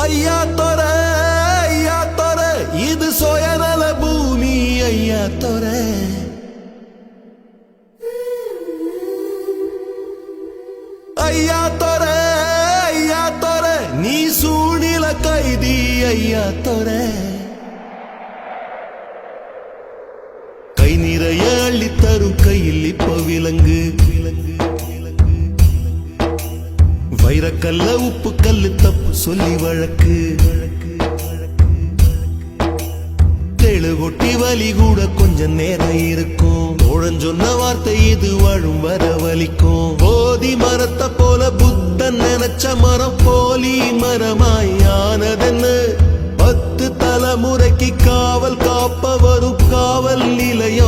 ஐயா தொர ஐயா தொர இது சுயநல பூமி ஐயா தொர ஐயா தொர ஐயா தொர நீ சூழ்நில கைதி ஐயா தொர கை நிறைய அள்ளித்தரும் கையில் இப்ப விலங்கு விலங்கு. வைரக்கல்ல உப்பு கல்லு தப்பு சொல்லி வழக்கு. தெழு கொட்டி வலி கூட கொஞ்சம் நேரம் இருக்கும். தோழன் சொன்ன வார்த்தை இது வாழும் வர வலிக்கும். போதி மரத்தை போல புத்தன் நினைச்ச மரம் போலி மரமாய் ஆனதென்னு. பத்து தலைமுறைக்கு காவல் காப்ப வரும் காவல் நிலையம்